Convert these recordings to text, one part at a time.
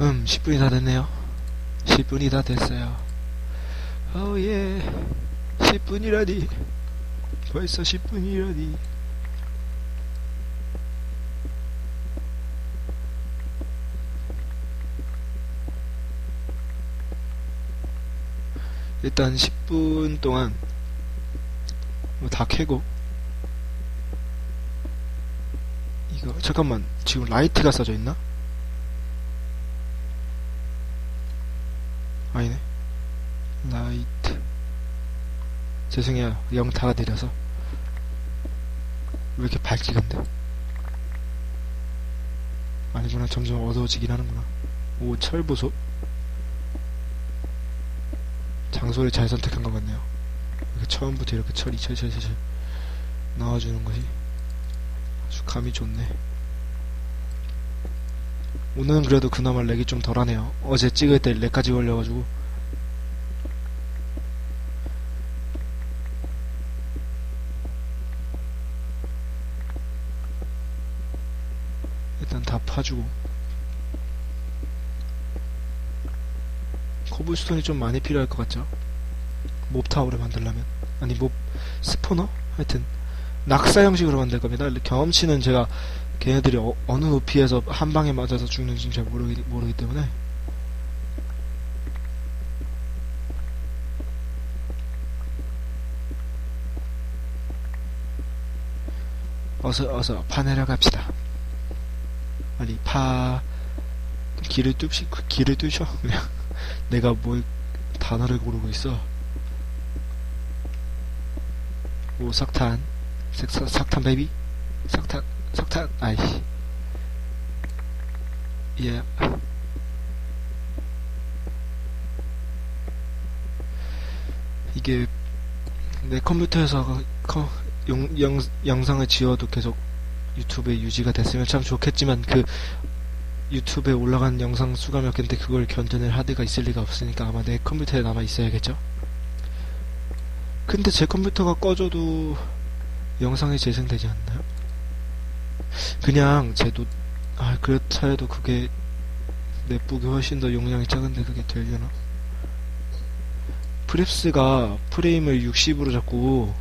음, 10분이 다 됐네요. 10분이 다 됐어요. 어예, 10분이라니. 벌써 10분이라니. 일단 10분 동안 뭐다 캐고 이거 잠깐만 지금 라이트가 써져 있나? 아니네. 라이트. 죄송해요. 영타가 느려서. 왜 이렇게 밝지 근데? 아니구나. 점점 어두워지긴 하는구나. 오 철보소? 장소를 잘 선택한 것 같네요. 이렇게 처음부터 이렇게 철이 철철철철 나와주는 것이 아주 감이 좋네 오늘은 그래도 그나마 렉이 좀 덜하네요. 어제 찍을 때 렉까지 걸려가지고. 일단 다 파주고. 코블스톤이 좀 많이 필요할 것 같죠? 몹타워를 만들려면. 아니 몹 스포너? 하여튼 낙사 형식으로 만들 겁니다. 경험치는 제가 걔네들이 어, 느 높이에서 한 방에 맞아서 죽는지는 잘 모르기, 모르기 때문에. 어서 어서 파 내려 갑시다. 아니 파 길을 뚫시 길을 뚫셔 그냥 내가 뭘 단어를 고르고 있어. 오 석탄. 석, 석, 석탄 베이비. 석탄 석탄 아이씨 예 이게 내 컴퓨터에서 컴, 용, 영, 영상을 지워도 계속 유튜브에 유지가 됐으면 참 좋겠지만 그 유튜브에 올라간 영상 수가 몇 개인데 그걸 견뎌낼 하드가 있을 리가 없으니까 아마 내 컴퓨터에 남아 있어야겠죠? 근데 제 컴퓨터가 꺼져도 영상이 재생되지 않나요? 그냥 제 노, 아, 그렇다 해도 그게 넷북이 훨씬 더 용량이 작은데 그게 되려나? 프랩스가 프레임을 60으로 잡고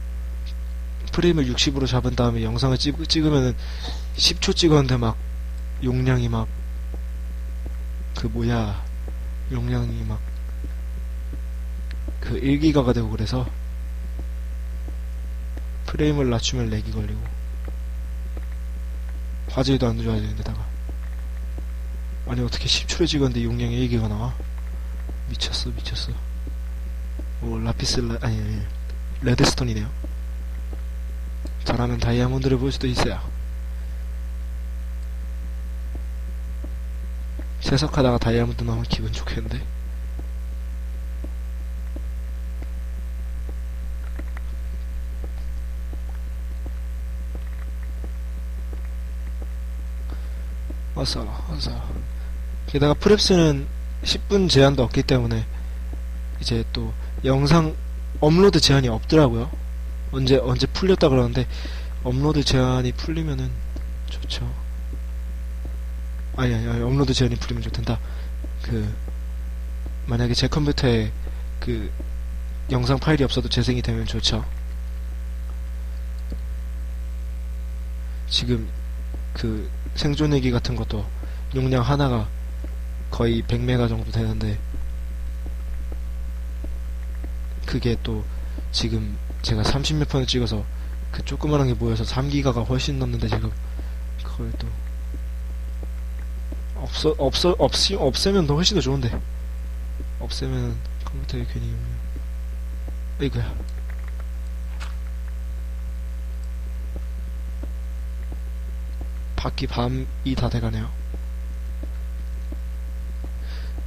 프레임을 60으로 잡은 다음에 영상을 찍, 찍으면은 10초 찍었는데 막 용량이 막 그 뭐야 용량이 막 그 1기가가 되고 그래서 프레임을 낮추면 렉이 걸리고 화질도 안 좋아지는데다가. 아니 어떻게 10초를 찍었는데 용량이 1기가 나와? 미쳤어 미쳤어. 오 라피스 라, 아니, 아니 레드스톤이네요. 잘하면 다이아몬드를 볼 수도 있어요. 세석하다가 다이아몬드 나오면 기분 좋겠는데 어서 어서 게다가 프랩스는 10분 제한도 없기 때문에 이제 또 영상 업로드 제한이 없더라고요. 언제 언제 풀렸다 그러는데 업로드 제한이 풀리면은 좋죠. 아니 아니 아니 업로드 제한이 풀리면 좋단다. 그 만약에 제 컴퓨터에 그 영상 파일이 없어도 재생이 되면 좋죠. 지금 그 생존일기 같은 것도 용량 하나가 거의 100메가 정도 되는데 그게 또 지금 제가 30몇 편을 찍어서 그 조그만한 게 모여서 3기가가 훨씬 넘는데 지금 그걸 또 없어 없어 없이 없애면 더 훨씬 더 좋은데 없애면 컴퓨터에 괜히 이거야 밖이 밤이 다 돼가네요.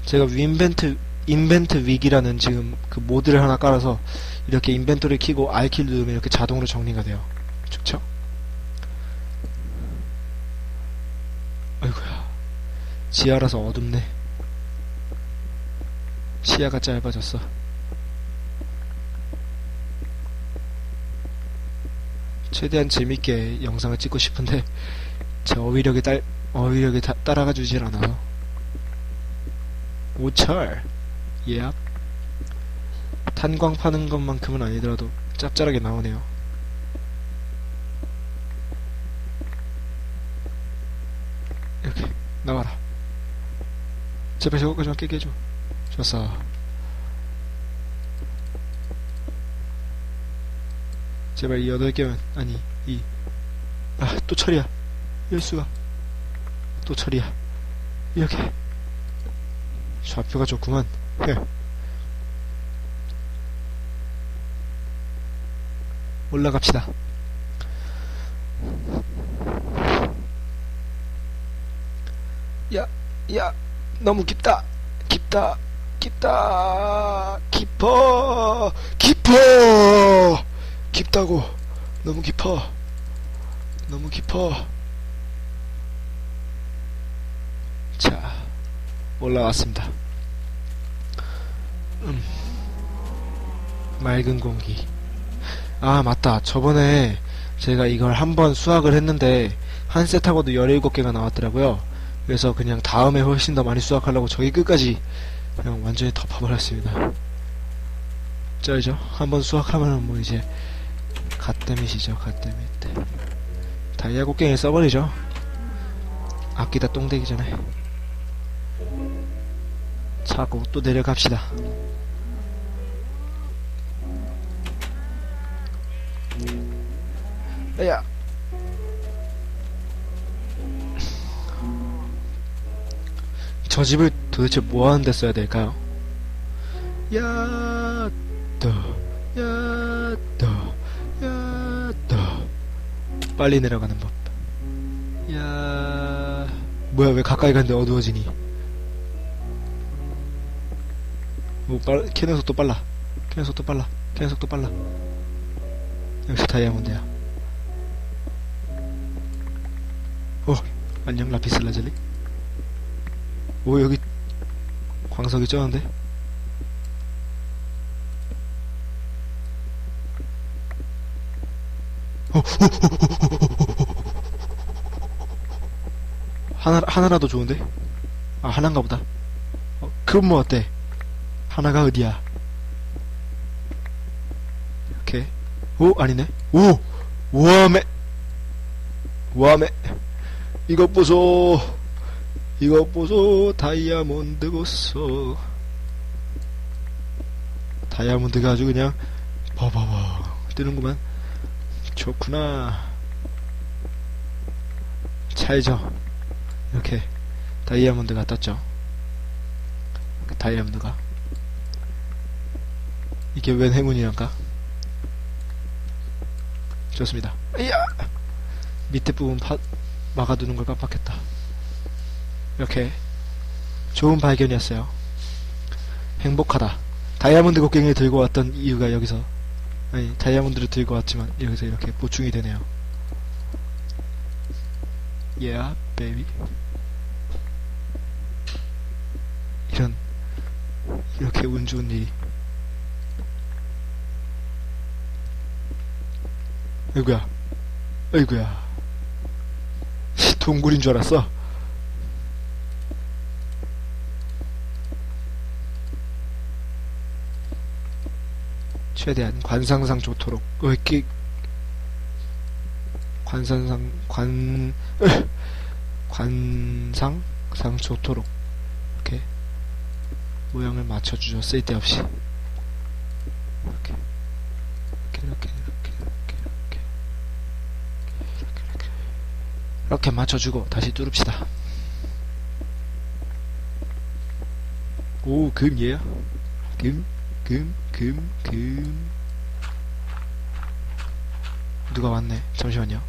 제가 윈벤트 인벤트 윅이라는 지금 그 모드를 하나 깔아서 이렇게 인벤토를 키고 알킬 누르면 이렇게 자동으로 정리가 돼요. 좋죠? 아이고야 지하라서 어둡네. 시야가 짧아졌어. 최대한 재밌게 영상을 찍고 싶은데 제 어휘력이 딸, 어휘력이 다, 따라가 주질 않아서 오철. 예. 탄광 파는 것만큼은 아니더라도 짭짤하게 나오네요. 이렇게 나와라. 제발 저거까지만 깨게 해줘. 좋았어. 제발 이 여덟 개만 아니 이 아 또 철이야. 이럴 수가. 또 철이야. 이렇게 좌표가 좋구만. 예. 올라갑시다. 야, 야, 너무 깊다. 깊다. 깊다. 깊어. 깊어. 깊다고. 너무 깊어. 너무 깊어. 자, 올라왔습니다. 음. 맑은 공기. 아, 맞다. 저번에 제가 이걸 한 번 수확을 했는데, 한 셋하고도 17개가 나왔더라고요. 그래서 그냥 다음에 훨씬 더 많이 수확하려고 저기 끝까지 그냥 완전히 덮어버렸습니다. 쩔죠? 한번 수확하면은 뭐 이제, 갓데밋이죠, 갓데밋. 다이아 곡괭이 써버리죠. 아끼다 똥되기 전에. 차고 또 내려갑시다. 야. 저 집을 도대체 뭐 하는데 써야 될까요? 야, 더, 야, 더, 야, 더. 빨리 내려가는 법. 야, 뭐야, 왜 가까이 갔는데 어두워지니? 뭐, 빨, 캐는 속도 빨라. 캐는 속도 빨라. 캐는 속도 빨라. 역시 다이아몬드야. 어, 안녕, 라피스 라젤리. 오, 여기, 광석이 쩌는데? 어, 어, 어, 어, 어, 어, 어. 하나, 하나라도 좋은데? 아, 하나인가 보다. 어, 그럼 뭐 어때? 하나가 어디야? 오케이. 오, 아니네. 오! 우와메! 우와메! 이것 보소! 이것 보소! 다이아몬드 보소! 다이아몬드가 아주 그냥, 버버버, 뜨는구만. 좋구나. 찰죠? 이렇게, 다이아몬드가 떴죠. 그 다이아몬드가. 이게 웬 행운이란가? 좋습니다. 이야! 밑에 부분 파, 막아두는 걸 깜빡했다. 이렇게 좋은 발견이었어요. 행복하다. 다이아몬드 곡괭이를 들고 왔던 이유가 여기서 아니 다이아몬드를 들고 왔지만 여기서 이렇게 보충이 되네요. Yeah, baby. 이런 이렇게 운 좋은 일이. 아이구야, 아이구야. 동굴인 줄 알았어. 최대한 관상상 좋도록 어, 이렇게 관상상 관 으, 관상 상 좋도록 이렇게 모양을 맞춰주죠 쓸데없이 이렇게 맞춰주고 다시 뚫읍시다 오 금이에요 금 금, 금, 금. 누가 왔네. 잠시만요.